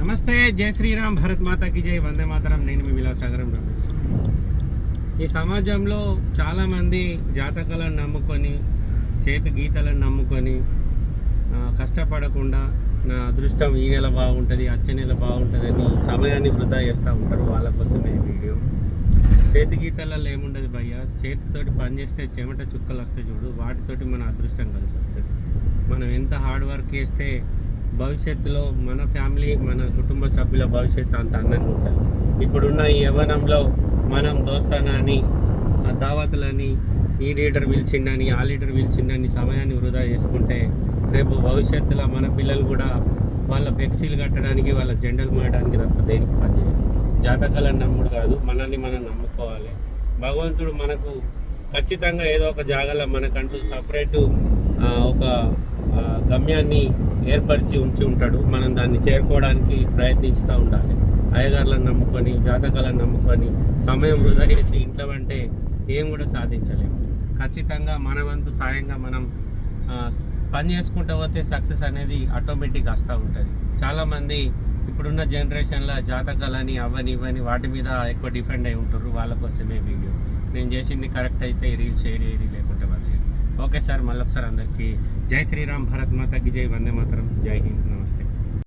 నమస్తే జై శ్రీరామ్ భరత్ మాతాకి జై వందే మాతరం. నేను మీ విలాసాగరం రమేష్. ఈ సమాజంలో చాలామంది జాతకాలను నమ్ముకొని చేతి గీతలను నమ్ముకొని కష్టపడకుండా నా అదృష్టం ఈ నెల బాగుంటుంది అచ్చే నెల బాగుంటుందని సమయాన్ని వృధా చేస్తూ ఉంటారు వాళ్ళ కోసమే వీడియో. చేతి గీతలలో ఏముండదు భయ్య చేతితోటి పని చేస్తే చెమట చుక్కలు వస్తాయి చూడు వాటితోటి మన అదృష్టం కలిసి వస్తుంది. మనం ఎంత హార్డ్ వర్క్ చేస్తే భవిష్యత్తులో మన ఫ్యామిలీ మన కుటుంబ సభ్యుల భవిష్యత్తు అంత అందంగా ఉంటుంది. ఇప్పుడున్న ఈ యవ్వనంలో మనం దోస్తానని ఆ దావతులని ఈ లీడర్ పిలిచిండని ఆ లీడర్ పిలిచిండని సమయాన్ని వృధా చేసుకుంటే రేపు భవిష్యత్తులో మన పిల్లలు కూడా వాళ్ళ ఫ్లెక్సీలు కట్టడానికి వాళ్ళ జెండలు మోయడానికి తప్ప దేనికి పనిచేయాలి జాతకాలను నమ్ముడు కాదు మనల్ని మనం నమ్ముకోవాలి. భగవంతుడు మనకు ఖచ్చితంగా ఏదో ఒక జాగాలో మనకంటూ సపరేటు ఒక గమ్యాన్ని ఏర్పరిచి ఉంచి ఉంటాడు. మనం దాన్ని చేరుకోవడానికి ప్రయత్నిస్తూ ఉండాలి. అయ్యగారులను నమ్ముకొని జాతకాలను నమ్ముకొని సమయం వృధా చేసి ఇంట్లో అంటే ఏం కూడా సాధించలేము ఖచ్చితంగా మన వంతు సాయంగా మనం పని చేసుకుంటూ పోతే సక్సెస్ అనేది ఆటోమేటిక్ వస్తూ ఉంటుంది. చాలామంది ఇప్పుడున్న జనరేషన్లో జాతకాలని అవని ఇవని వాటి మీద ఎక్కువ డిపెండ్ అయి ఉంటారు. వాళ్ళ కోసమే వీడియో. నేను చేసింది కరెక్ట్ అయితే రీల్ షేర్ ఏది లేకుంటే ఓకే సార్ మళ్ళొకసారి అందరికీ జై శ్రీరామ్ భరత్ మాతకి జై వందే మాతరం జై హింద్ నమస్తే